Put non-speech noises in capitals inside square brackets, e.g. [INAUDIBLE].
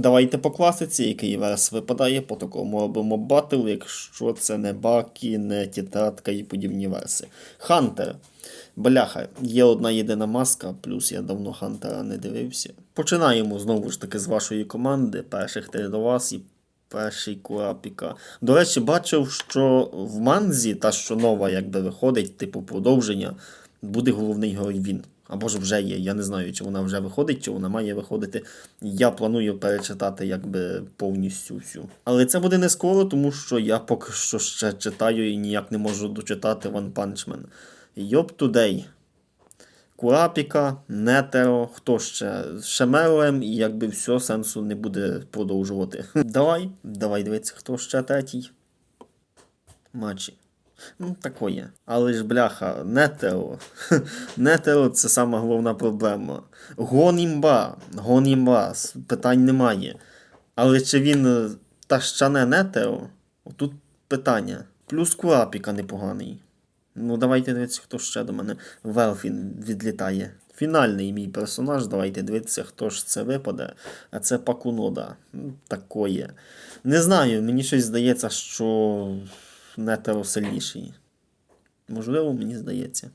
Давайте по класиці, який верс випадає, по такому робимо батл, якщо це не бакі, не тітатка і подібні верси. Хантер. Бляха, є одна єдина маска, плюс я давно Хантера не дивився. Починаємо знову ж таки з вашої команди. Перших три до вас і перший Куапіка. До речі, бачив, що в манзі, та що нова, якби виходить, типу продовження, буде головний герой він. Або ж вже є. Я не знаю, чи вона вже виходить, чи вона має виходити. Я планую перечитати якби повністю всю. Але це буде не скоро, тому що я поки що ще читаю і ніяк не можу дочитати One Punch Man. Йоп тудей. Курапіка, Нетеро, хто ще? Шемелем, і якби все, сенсу не буде продовжувати. [LAUGHS] Давай, давай дивитися, хто ще третій. Матчі. Ну, такое. Але ж бляха, Нетеро. [LAUGHS] Нетеро це сама головна проблема. Гонімба. Питань немає. Але чи він е, тащане Нетеро? Тут питання. Плюс Курапіка непоганий. Ну, давайте дивитися, хто ще до мене. Велфін відлітає. Фінальний мій персонаж. Давайте дивитися, хто ж це випаде. А це Пакунода. Ну, Такое. Не знаю, мені щось здається, що Нетеро сильніший. Можливо, мені здається.